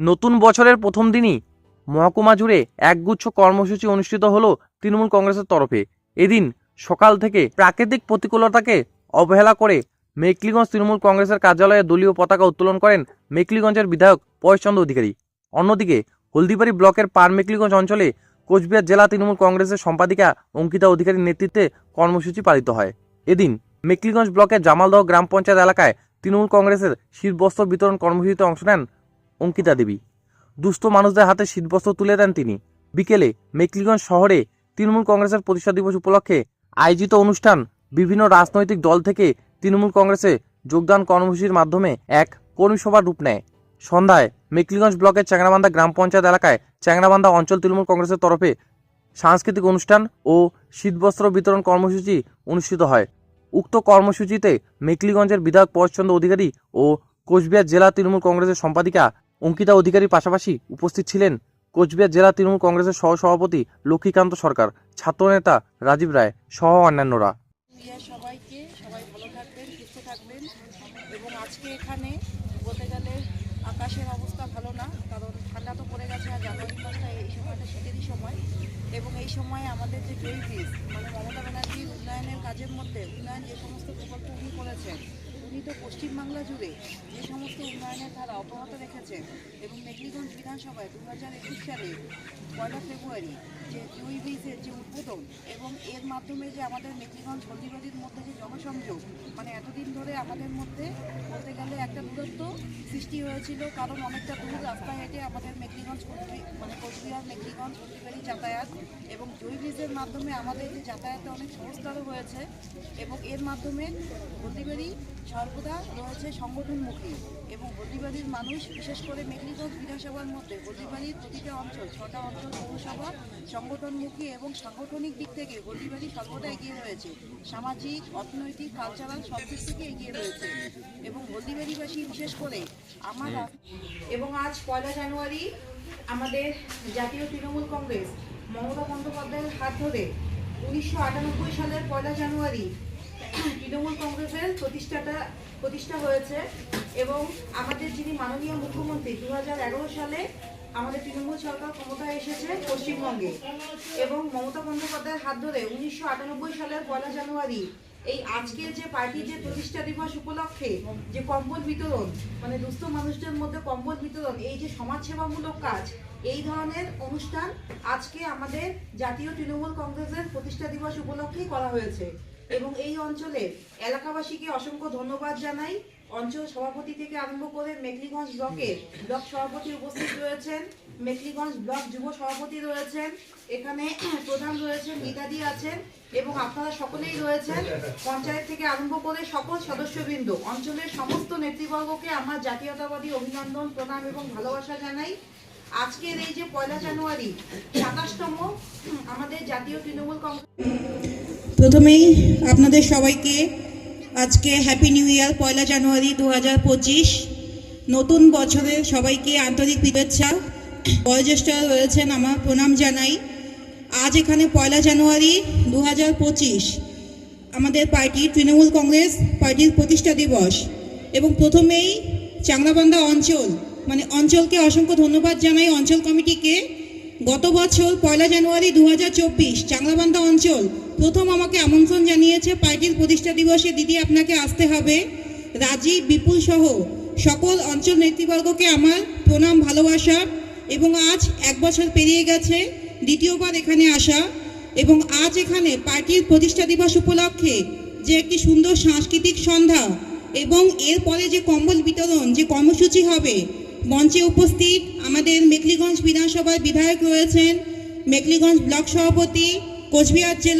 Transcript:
নতুন বছরের প্রথম দিনই মহকুমা জুড়ে একগুচ্ছ কর্মসূচি অনুষ্ঠিত হল তৃণমূল কংগ্রেসের তরফে। এদিন সকাল থেকে প্রাকৃতিক প্রতিকূলতাকে অবহেলা করে মেকলিগঞ্জ তৃণমূল কংগ্রেসের কার্যালয়ে দলীয় পতাকা উত্তোলন করেন মেকলিগঞ্জের বিধায়ক পরেশচন্দ্র অধিকারী। অন্যদিকে, হলদিবাড়ি ব্লকের পার মেকলিগঞ্জ অঞ্চলে কোচবিহার জেলা তৃণমূল কংগ্রেসের সম্পাদিকা অঙ্কিতা অধিকারীর নেতৃত্বে কর্মসূচি পালিত হয়। এদিন মেকলিগঞ্জ ব্লকের জামালদহ গ্রাম পঞ্চায়েত এলাকায় তৃণমূল কংগ্রেসের শীতবস্ত্র বিতরণ কর্মসূচিতে অংশ নেন অঙ্কিতা দেবী। দুস্থ মানুষদের হাতে শীতবস্ত্র তুলে দেন তিনি। বিকেলে মেকলিগঞ্জ শহরে তৃণমূল কংগ্রেসের প্রতিষ্ঠা দিবস উপলক্ষে আয়োজিত অনুষ্ঠান বিভিন্ন রাজনৈতিক দল থেকে তৃণমূল কংগ্রেসে যোগদান কর্মসূচির মাধ্যমে এক কর্মী সভার রূপ নেয়। সন্ধ্যায় মেকলিগঞ্জ ব্লকের চ্যাংরাবান্ধা গ্রাম পঞ্চায়েত এলাকায় চ্যাংরাবান্ধা অঞ্চল তৃণমূল কংগ্রেসের তরফে সাংস্কৃতিক অনুষ্ঠান ও শীতবস্ত্র বিতরণ কর্মসূচি অনুষ্ঠিত হয়। উক্ত কর্মসূচিতে মেকলিগঞ্জের বিধায়ক পরেশচন্দ্র অধিকারী ও কোচবিহার জেলা তৃণমূল কংগ্রেসের সম্পাদিকা অঙ্কিতা অধিকারীর পাশাপাশি উপস্থিত ছিলেন কোচবিহার জেলা তৃণমূল কংগ্রেসের সহসভাপতি লক্ষ্মীকান্ত সরকার, ছাত্রনেতা রাজীব রায় সহ অন্যান্যরা। সবাই ভালো থাকবেন থাকবেন এবং আজকে আকাশের অবস্থা ভালো না, কারণ ঠান্ডা তো পড়ে গেছে আর জানুয়ারি মাসটা এই সময়টা শীতেরই সময় এবং এই আমাদের যে মানে মমতা ব্যানার্জির উন্নয়নের কাজের মধ্যে উন্নয়ন যে সমস্ত প্রকল্প উনি করেছেন তো পশ্চিমবাংলা জুড়ে যে সমস্ত উন্নয়নের ধারা অব্যাহত রেখেছেন এবং মেঘলিগঞ্জ বিধানসভায় দু হাজার একুশ সালে পয়লা ফেব্রুয়ারি যে জয় বীজের যে উদ্বোধন এবং এর মাধ্যমে যে আমাদের মেঘলিগঞ্জ হলদিবাড়ির মধ্যে যে জনসংযোগ মানে এতদিন ধরে আমাদের মধ্যে বলতে গেলে একটা দূরত্ব সৃষ্টি হয়েছিল, কারণ অনেকটা দূর রাস্তা হেঁটে আমাদের মেঘলিগঞ্জ মানে কোচবিহার মেঘলিগঞ্জ হলদিবাড়ি যাতায়াত এবং জয় ব্রিজের মাধ্যমে আমাদের যে যাতায়াতে অনেক সংস্কারও হয়েছে এবং এর মাধ্যমে হলদিবাড়ি সর্বদা রয়েছে সংগঠনমুখী এবং হলদিবাড়ির মানুষ বিশেষ করে মেঘলিগঞ্জ বিধানসভার মধ্যে হলদিবাড়ির প্রতিটা অঞ্চল ছটা অঞ্চল পৌরসভা সংগঠনমুখী এবং সাংগঠনিক দিক থেকে হলদিবাড়ি সর্বদা এগিয়ে রয়েছে। সামাজিক অর্থনৈতিক কালচারাল সব দিক থেকে এগিয়ে রয়েছে এবং হলদিবাড়িবাসী বিশেষ করে আমার এবং আজ পয়লা জানুয়ারি আমাদের জাতীয় তৃণমূল কংগ্রেস, মমতা বন্দ্যোপাধ্যায়ের হাত ধরে উনিশশো আটানব্বই সালের পয়লা জানুয়ারি তৃণমূল কংগ্রেসের প্রতিষ্ঠাটা প্রতিষ্ঠা হয়েছে এবং আমাদের যিনি মাননীয় মুখ্যমন্ত্রী দু হাজার এগারো সালে আমাদের তৃণমূল সরকার ক্ষমতায় এসেছে পশ্চিমবঙ্গে এবং মমতা বন্দ্যোপাধ্যায়ের হাত ধরে উনিশশো আটানব্বই সালের পয়লা জানুয়ারি এই আজকে যে পার্টির যে প্রতিষ্ঠা দিবস উপলক্ষে যে কম্বল বিতরণ মানে দুস্থ মানুষদের মধ্যে কম্বল বিতরণ, এই যে সমাজসেবামূলক কাজ, এই ধরনের অনুষ্ঠান আজকে আমাদের জাতীয় তৃণমূল কংগ্রেসের প্রতিষ্ঠা দিবস উপলক্ষেই করা হয়েছে। এবং এই অঞ্চলে এলাকাবাসীকে অসংখ্য ধন্যবাদ জানাই। অঞ্চল সভাপতি থেকে আরম্ভ করে মেকলিগঞ্জ ব্লকের ব্লক সভাপতি উপস্থিত রয়েছেন মেকলিগঞ্জ ব্লক যুব সভাপতি রয়েছেন, এখানে প্রধান রয়েছেন গীতাদি আছেন এবং আপনারা সকলেই রয়েছেন। পঞ্চায়েত থেকে আরম্ভ করে সকল সদস্যবৃন্দ, অঞ্চলের সমস্ত নেতৃবর্গকে আমার জাতীয়তাবাদী অভিনন্দন, প্রণাম এবং ভালোবাসা জানাই। আজকের এই যে পয়লা জানুয়ারি, সাতাশতম আমাদের জাতীয় তৃণমূল কংগ্রেস প্রথমেই আপনাদের সবাইকে আজকে হ্যাপি নিউ ইয়ার পয়লা জানুয়ারি দু হাজার পঁচিশ। নতুন বছরে সবাইকে আন্তরিক শুভেচ্ছা। বয়োজ্যেষ্ঠরা রয়েছেন আমার প্রণাম জানাই। আজ এখানে পয়লা জানুয়ারি দু হাজার পঁচিশ। আমাদের পার্টি তৃণমূল কংগ্রেস, পার্টির প্রতিষ্ঠা দিবস। এবং প্রথমেই চাংরাবান্ধা অঞ্চল মানে অঞ্চলকে অসংখ্য ধন্যবাদ জানাই অঞ্চল কমিটিকে। গত বছর পয়লা জানুয়ারি দু হাজার চব্বিশ, চাংরাবান্ধা অঞ্চল প্রথম আমাকে আমন্ত্রণ জানিয়েছে পার্টির প্রতিষ্ঠা দিবসে দিদি আপনাকে আসতে হবে। রাজীব বিপুল সহ সকল অঞ্চল নেতৃবর্গকে আমার প্রণাম, ভালোবাসা এবং আজ এক বছর পেরিয়ে গেছে দ্বিতীয়বার এখানে আসা এবং আজ এখানে পার্টির প্রতিষ্ঠা দিবস উপলক্ষে যে একটি সুন্দর সাংস্কৃতিক সন্ধ্যা এবং এরপরে যে কম্বল বিতরণ, যে কর্মসূচি হবে, মঞ্চে উপস্থিত আমাদের মেকলিগঞ্জ বিধানসভার বিধায়ক রয়েছেন মেকলিগঞ্জ ব্লক সভাপতি, কোচবিহার জেলা